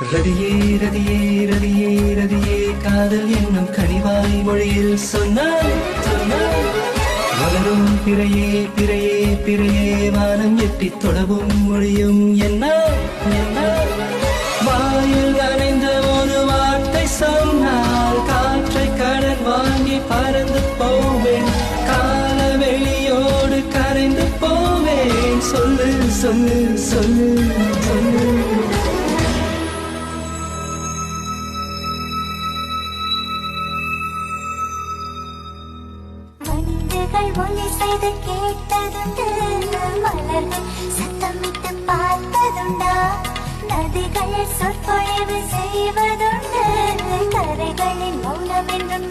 ரதியே ரதியே ரதியே ரதியே காதல் என்னும் கனிவாய் மொழியில் சொன்னால் சொன்னால் வளரும் பிறையே பிறையே பிறையே வானம் எட்டி தொடவும் மொழியும் என்ன என்ன வாயில் நனைந்த ஒரு வார்த்தை சொன்னால் காற்றை கடன் வாங்கி பறந்து போவேன். கால வெளியோடு கரைந்து போவேன். சொல்லு சொல்லு சொல்லு சொல்லு. வண்டுகள் ஒலி செய்து கேட்டதுண்டு மலர்கள் சத்தமிட்டு பார்த்ததுண்டா. நதிகள் சொற்பொழிவு செய்வதுண்டு கரைகளின் மௌனம் என்றும்